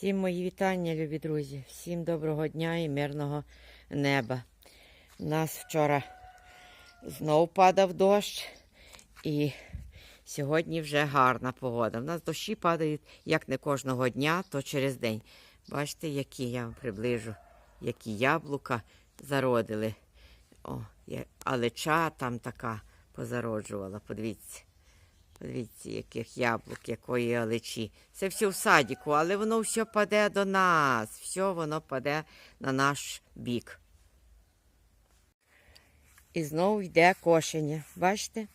Всім мої вітання, любі друзі. Всім доброго дня і мирного неба. У нас вчора знов падав дощ, і сьогодні вже гарна погода. У нас дощі падають як не кожного дня, то через день. Бачите, які я вам приближу, які яблука зародили. О, я- алеча там така позароджувала. Подивіться. Подивіться, яких яблук, якої алечі. Це все в садіку, але воно все паде до нас. Все воно паде на наш бік. І знову йде кошення. Бачите?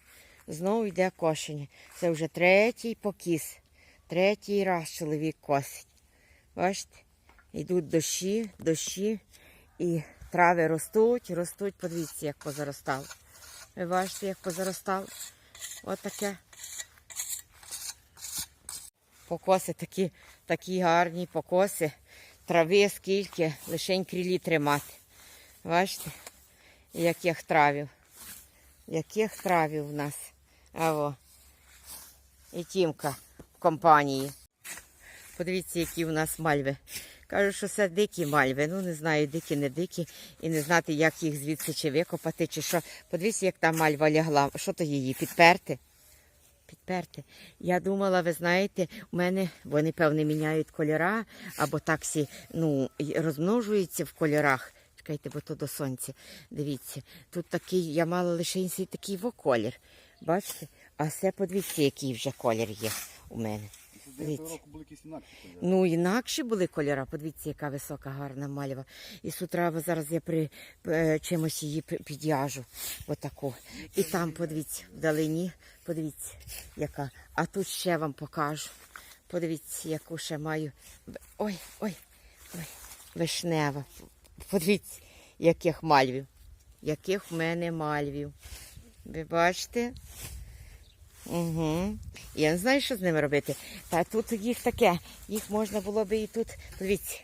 Знову йде кошення. Це вже третій покіс. Третій раз чоловік косить. Бачите? Йдуть дощі, дощі, і трави ростуть, ростуть. Подивіться, як позаростало. Ви бачите, як позаростало? Отаке. Покоси такі, такі гарні покоси. Трави скільки, лишень крілі тримати. Бачите, яких травів. Яких травів в нас. Аво. І тімка в компанії. Подивіться, які в нас мальви. Кажуть, що це дикі мальви. Ну, не знаю, дикі, не дикі. І не знати, як їх звідси чи викопати, чи що. Подивіться, як та мальва лягла. Що то її? Підперти? Підперти. Я думала, ви знаєте, у мене вони, певне, міняють кольора, або таксі ну, розмножуються в кольорах. Чекайте, бо то до сонця. Дивіться, тут такий, я мала лише інший такий во колір. Бачите? А це подивіться, який вже колір є у мене. Дивіться. Ну, інакші були кольори. Подивіться, яка висока, гарна мальва. І з утра зараз я при е, чимось її підв'яжу. Отаку. І там, подивіться, вдалині, подивіться, яка. А тут ще вам покажу. Подивіться, яку ще маю. Ой, ой, ой, вишнева. Подивіться, яких мальвів. Яких в мене мальвів. Ви бачите? Угу. Я не знаю, що з ними робити. Та тут їх таке. Їх можна було би і тут. Дивіться,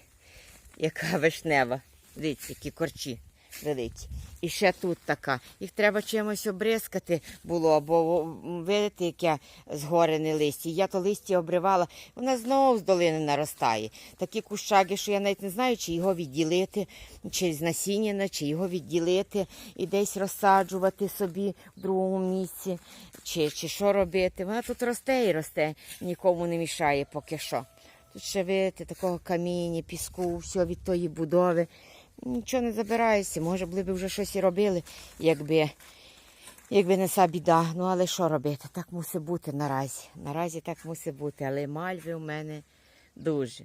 яка вишнева. Дивіться, які корчі великі. І ще тут така. Їх треба чимось обризкати було, бо видите, яке згорене листя. Я то листя обривала, вона знову з долини наростає. Такі кущаги, що я навіть не знаю, чи його відділити, чи з насіння, чи його відділити і десь розсаджувати собі в другому місці, чи, чи що робити. Вона тут росте і росте, нікому не мішає поки що. Тут ще видите, такого каміння, піску, все від тої будови. Нічого не забирається. Може, були б вже щось і робили, якби, якби не ця біда. Ну, але що робити? Так мусить бути наразі. Наразі так мусить бути. Але мальви у мене дуже.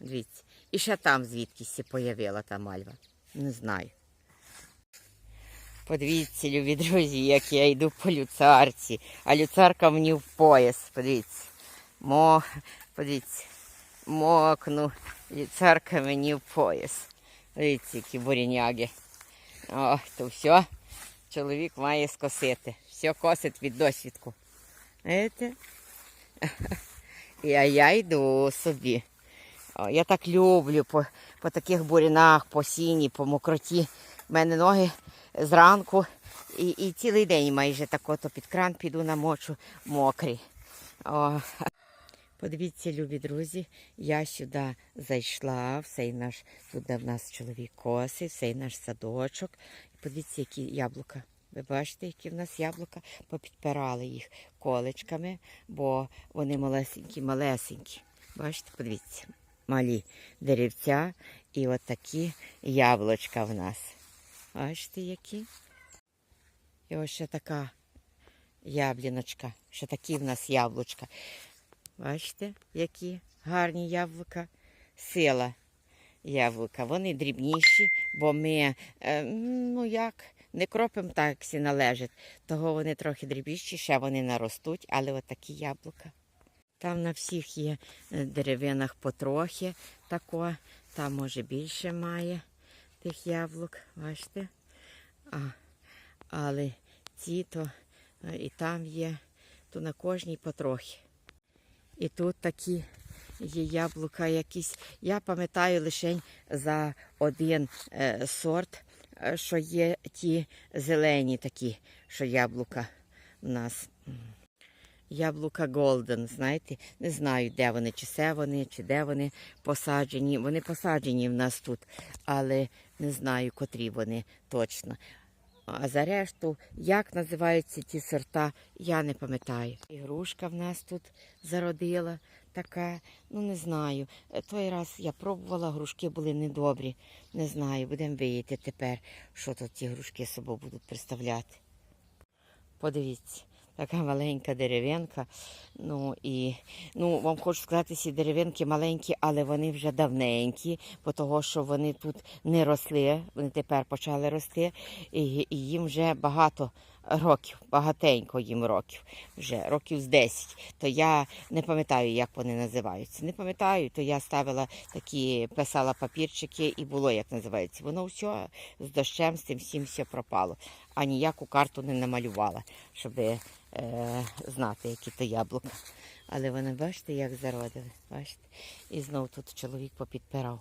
Дивіться. І ще там звідкись появила та мальва. Не знаю. Подивіться, любі друзі, як я йду по люцарці. А люцарка мені в пояс. Подивіться. Мо, подивіться. Мокну. Люцарка мені в пояс. Дивіться, які буріняги. О, то все. Чоловік має скосити. Все косить від досвідку. Знаєте? І я йду собі. Я так люблю по, по таких бурінах, по сіні, по мокроті. У мене ноги зранку і, і цілий день майже так ото під кран піду намочу мокрі. О. Подивіться, любі друзі, я сюди зайшла, в цей наш, тут в нас чоловік косить, в цей наш садочок. Подивіться, які яблука. Ви бачите, які в нас яблука? Попідпирали їх колечками, бо вони малесенькі, малесенькі. Бачите, подивіться, малі деревця і от такі яблучка в нас. Бачите, які? І ось ще така ябліночка, ще такі в нас яблучка. Бачите, які гарні яблука. Сила яблука. Вони дрібніші, бо ми, е, ну як, не кропимо так, як належить. Того вони трохи дрібніші, ще вони наростуть, але отакі яблука. Там на всіх є е, деревинах потрохи тако. Там може більше має тих яблук, бачите? А, але ці то е, і там є, то на кожній потрохи. І тут такі є яблука якісь. Я пам'ятаю лише за один е, сорт, е, що є ті зелені такі, що яблука в нас. яблука Голден, знаєте, не знаю, де вони, чи це вони, чи де вони посаджені. Вони посаджені в нас тут, але не знаю, котрі вони точно. А за решту, як називаються ті сорта, я не пам'ятаю. Ігрушка в нас тут зародила така, ну не знаю. Е, Той раз я пробувала, грушки були недобрі. Не знаю, будемо вияти тепер, що тут ті грушки собою будуть представляти. Подивіться, така маленька дерев'янка. Ну і ну, вам хочу сказати, ці дерев'янки маленькі, але вони вже давненькі, бо того, що вони тут не росли, вони тепер почали рости, і, і їм вже багато років, багатенько їм років, вже років з 10. То я не пам'ятаю, як вони називаються. Не пам'ятаю, то я ставила такі, писала папірчики і було, як називається. Воно все з дощем, з тим всім все пропало. А ніяку карту не намалювала, щоб е, знати, які то яблука. Але вони, бачите, як зародили. Бачите? І знов тут чоловік попідпирав.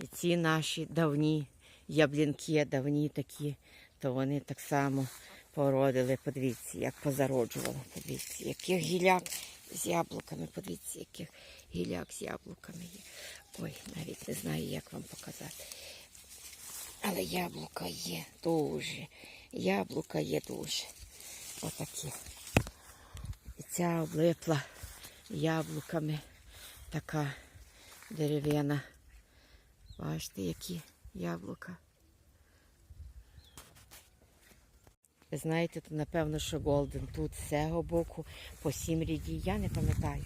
І ці наші давні яблінки, давні такі, то вони так само породили. Подивіться, як позароджували. Подивіться, яких гіляк з яблуками. Подивіться, яких гіляк з яблуками є. Ой, навіть не знаю, як вам показати. Але яблука є дуже. Яблука є дуже. Отакі. І ця облипла яблуками така дерев'яна. Бачите, які яблука. Ви знаєте, то напевно, що Голден тут з цього боку по сім ряді. Я не пам'ятаю.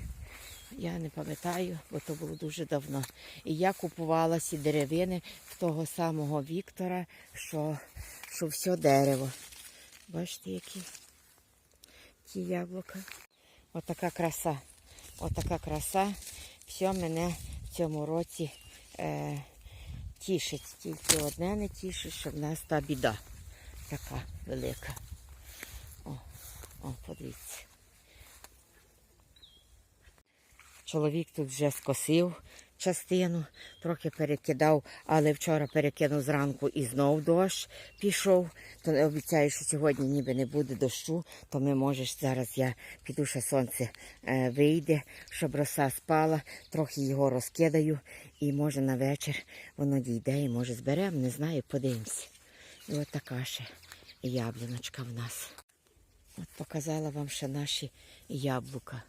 Я не пам'ятаю, бо то було дуже давно. І я купувала ці деревини в того самого Віктора, що, що все дерево. Бачите, які ті яблука. Отака краса. Отака краса. Все мене в цьому році е, тішить. Тільки одне не тішить, що в нас та біда така велика. О, о, подивіться. Чоловік тут вже скосив частину, трохи перекидав, але вчора перекинув зранку і знов дощ пішов. То обіцяю, що сьогодні ніби не буде дощу, то ми можеш зараз я піду, ще сонце е, вийде, щоб роса спала, трохи його розкидаю, і може на вечір воно дійде і може зберемо, не знаю, подивимося. І от така ще яблуночка в нас. От показала вам ще наші яблука.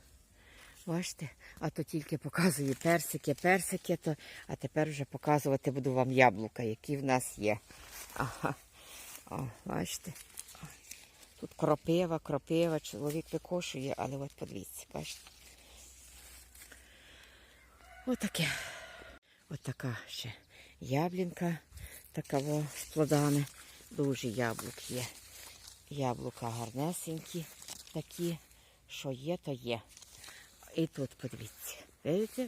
Бачите, а то тільки показую персики, персики, то, а тепер вже показувати буду вам яблука, які в нас є. Ага. О, бачите. Тут кропива, кропива, чоловік викошує, але от подивіться, бачите. Отаке. Отака ще яблінка, така з плодами. Дуже яблук є. Яблука гарнесенькі такі, що є, то є. І тут подивіться. Видите,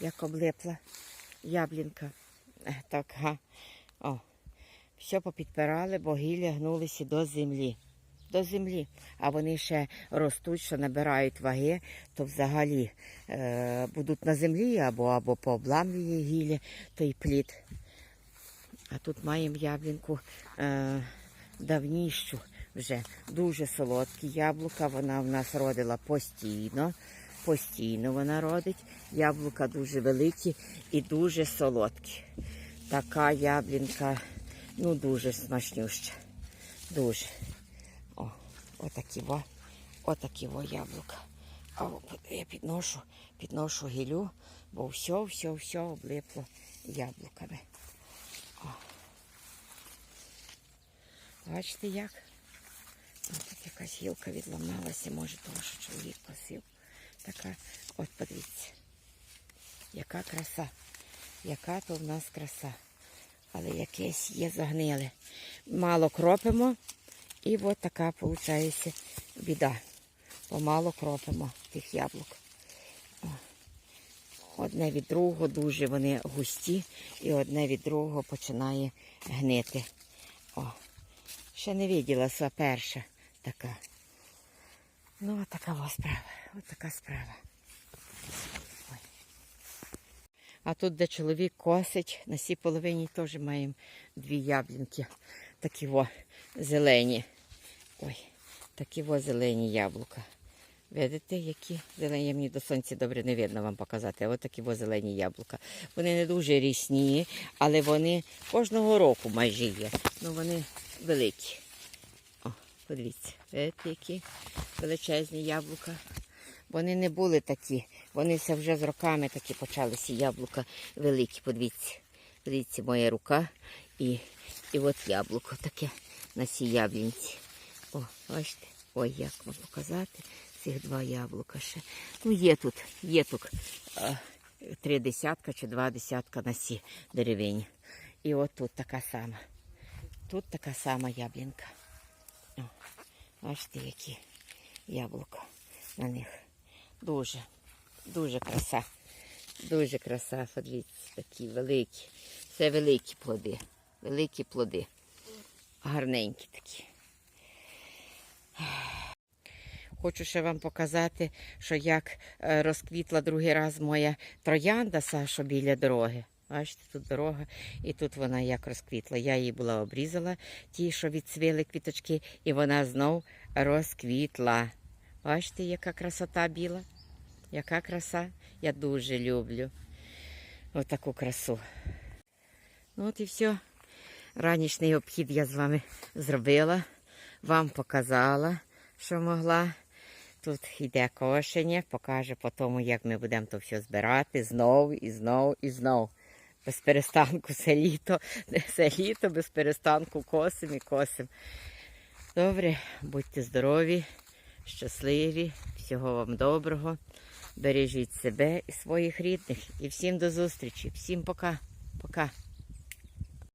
як облипла яблінка. Е, Так, га. О. Все попідпирали, бо гілля гнулися до землі. До землі. А вони ще ростуть, що набирають ваги, то взагалі е, будуть на землі або, або пообламлює гілля, той плід. А тут маємо яблінку е, давнішу вже. Дуже солодкі яблука. Вона в нас родила постійно. Постійно вона родить. Яблука дуже великі і дуже солодкі. Така яблінка, ну дуже смачнюща. Дуже. О, отакі во, отакі во яблука. А я підношу, підношу гілю, бо все, все, все облипло яблуками. О. Бачите як? Тут якась гілка відламалася, може, тому що чоловік косив. Така, от подивіться, яка краса, яка то в нас краса. Але якесь є загниле. Мало кропимо, і от така виходить біда. Помало кропимо тих яблук. Одне від другого дуже вони густі, і одне від другого починає гнити. О, ще не виділася перша така. Ну, от така справа. От така справа. Ой. А тут, де чоловік косить, на цій половині теж маємо дві яблінки. Такі во зелені. Ой, такі во зелені яблука. Видите, які зелені мені до сонця добре не видно вам показати. Ось такі во зелені яблука. Вони не дуже рісні, але вони кожного року майже є. Ну вони великі. О, подивіться, видите, які величезні яблука. Вони не були такі, вони все вже з роками такі почалися яблука великі. Подивіться. Подивіться, моя рука і, і от яблуко таке на цій яблінці. О, бачите? Ой, як вам показати цих два яблука ще. Ну, є тут, є тут е, три десятка чи два десятка на сі деревині. І от тут така сама. Тут така сама яблінка. О, бачите, які яблука на них. Дуже, дуже краса. Дуже краса, подивіться, такі великі. Це великі плоди. Великі плоди. Гарненькі такі. Хочу ще вам показати, що як е, розквітла другий раз моя троянда Сашо біля дороги. Бачите, тут дорога, і тут вона як розквітла. Я її була обрізала, ті, що відцвіли квіточки, і вона знов розквітла. Бачите, яка красота біла? Яка краса? Я дуже люблю отаку красу. Ну от і все. Ранішній обхід я з вами зробила, вам показала, що могла. Тут йде кошення, покаже по тому, як ми будемо то все збирати знову і знову і знову. Без перестанку все літо, все літо, без перестанку косим і косим. Добре, будьте здорові, щасливі, всього вам доброго. Бережіть себе і своїх рідних. І всім до зустрічі. Всім пока. Пока.